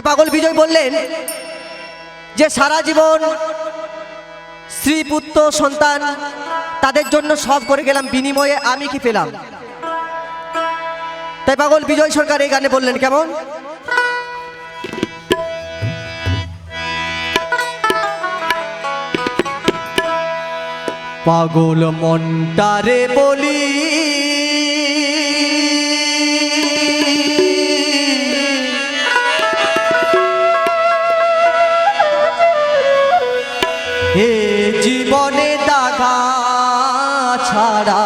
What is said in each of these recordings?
তাই পাগল বিজয় বললেন যে সারা জীবন স্ত্রী, পুত্র, সন্তান তাদের জন্য সব করে গেলাম, বিনিময়ে আমি কি পেলাম? তাই পাগল বিজয় সরকার এই গানে বললেন, কেমন? পাগল মনটারে বলি ছাড়া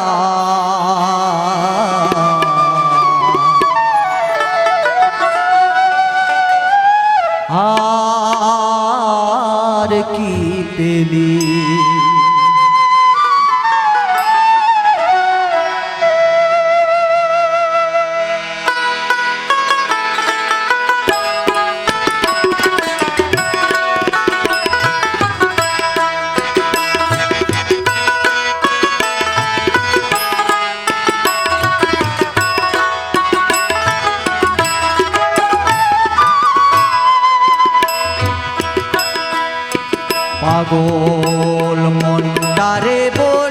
আর কি পেলি? পাগল মন্দারে বলি।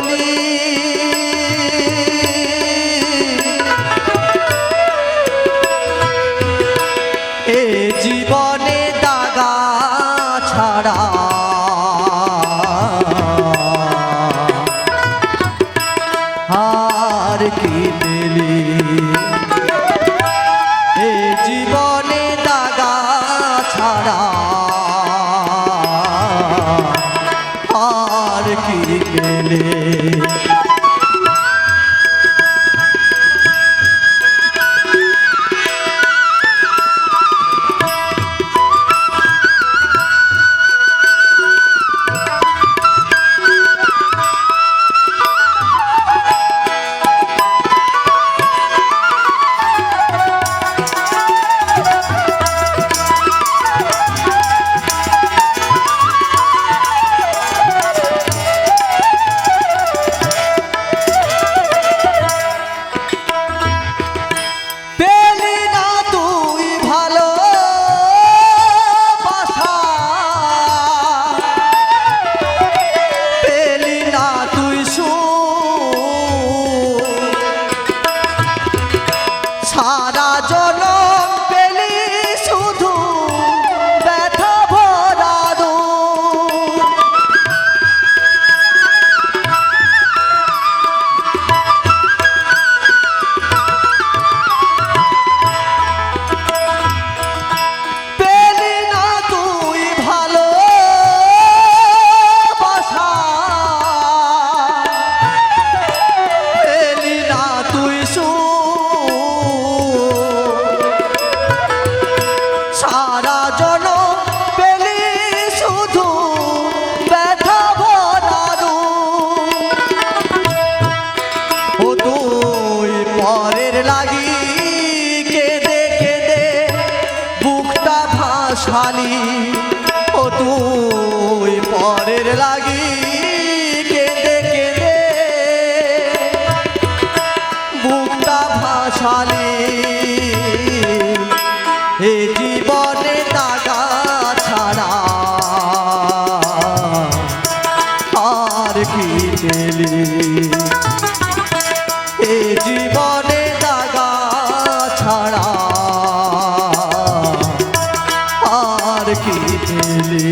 এ জীবনে দাগা ছাড়া আর কি পেলি?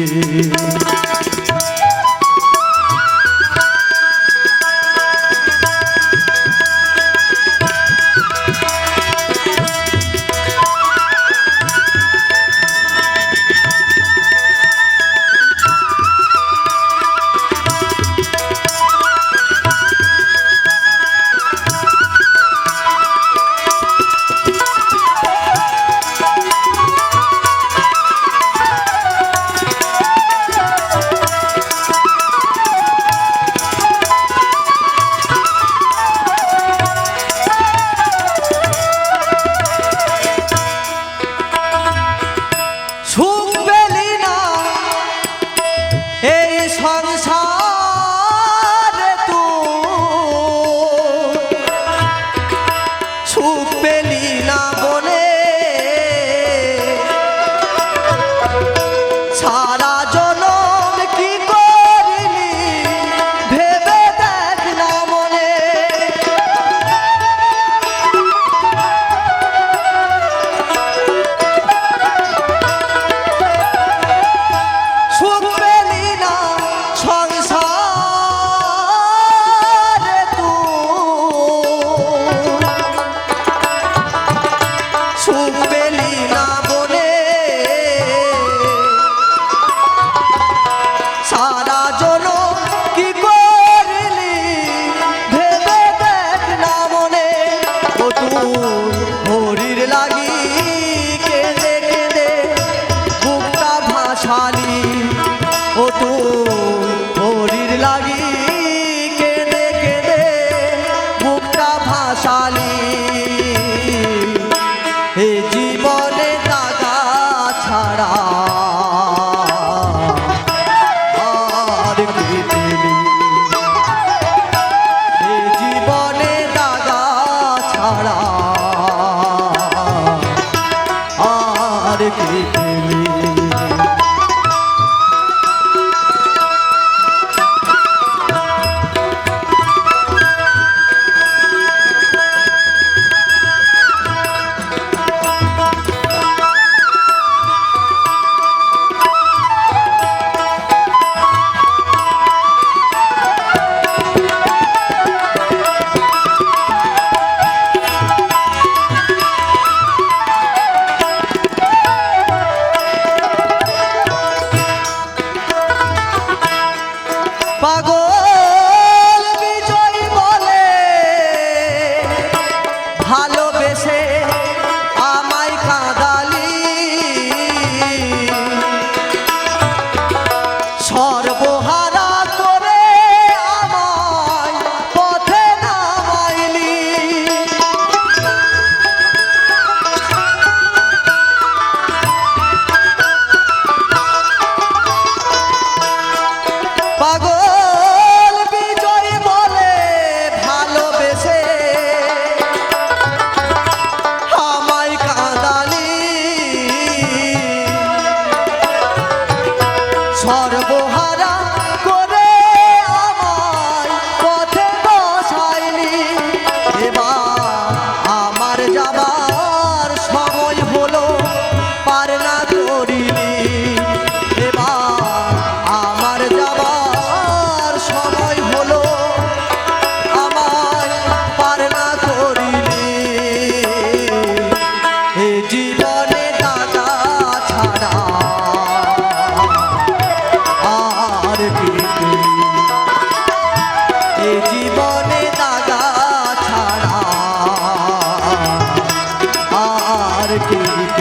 तू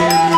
কি